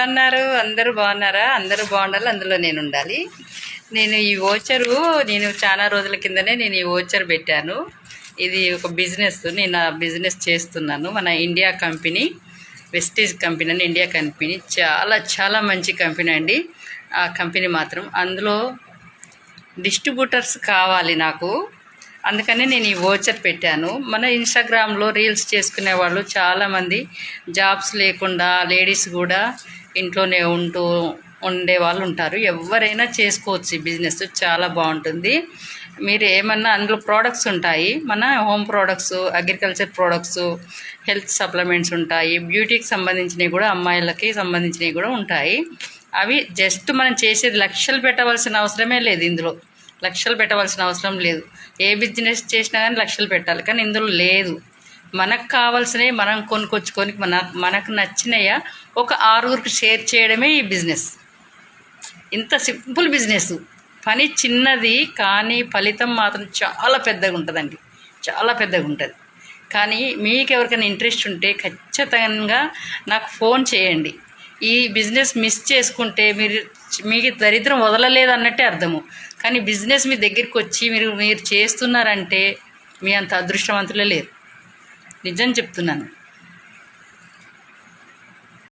ఎలా ఉన్నారు అందరూ బాగున్నారా? అందరూ బాగుండాలి అందులో నేను ఉండాలి. నేను ఈ ఓచరు నేను చాలా రోజుల కిందనే నేను ఈ ఓచర్ పెట్టాను. ఇది ఒక బిజినెస్ నేను ఆ బిజినెస్ చేస్తున్నాను. మన ఇండియా కంపెనీ వెస్టీజ్ కంపెనీ అని ఇండియా కంపెనీ చాలా చాలా మంచి కంపెనీ అండి. ఆ కంపెనీ మాత్రం అందులో డిస్ట్రిబ్యూటర్స్ కావాలి నాకు. అందుకనే నేను ఈ ఓచర్ పెట్టాను. మన ఇన్స్టాగ్రామ్లో రీల్స్ చేసుకునే వాళ్ళు చాలామంది జాబ్స్ లేకుండా లేడీస్ కూడా ఇంట్లోనే ఉంటూ ఉండే వాళ్ళు ఉంటారు. ఎవరైనా చేసుకోవచ్చు ఈ బిజినెస్. చాలా బాగుంటుంది. మీరు ఏమన్నా అందులో ప్రోడక్ట్స్ ఉంటాయి. మన home products agriculture products health supplements ఉంటాయి. బ్యూటీకి సంబంధించినవి కూడా అమ్మాయిలకి సంబంధించినవి కూడా ఉంటాయి. అవి జస్ట్ మనం చేసేది లక్షలు పెట్టవలసిన అవసరమే లేదు ఇందులో. లక్షలు పెట్టవలసిన అవసరం లేదు. ఏ బిజినెస్ చేసినా కానీ లక్షలు పెట్టాలి. కానీ ఇందులో లేదు. మనకు కావాల్సినవి మనం కొనుక్కొచ్చుకొని మన మనకు నచ్చినయ ఒక ఆరుగురికి షేర్ చేయడమే ఈ బిజినెస్. ఇంత సింపుల్ బిజినెస్. పని చిన్నది కానీ ఫలితం మాత్రం చాలా పెద్దగా ఉంటుందండి. చాలా పెద్దగా ఉంటుంది. కానీ మీకు ఎవరికైనా ఇంట్రెస్ట్ ఉంటే ఖచ్చితంగా నాకు ఫోన్ చేయండి. ఈ బిజినెస్ మిస్ చేసుకుంటే మీరు మీకు దరిద్రం వదలలేదు అన్నట్టే అర్థము. కానీ బిజినెస్ మీ దగ్గరికి వచ్చి మీరు మీరు చేస్తున్నారంటే మీ అంత అదృష్టవంతులే లేరు. నిజం చెప్తున్నాను.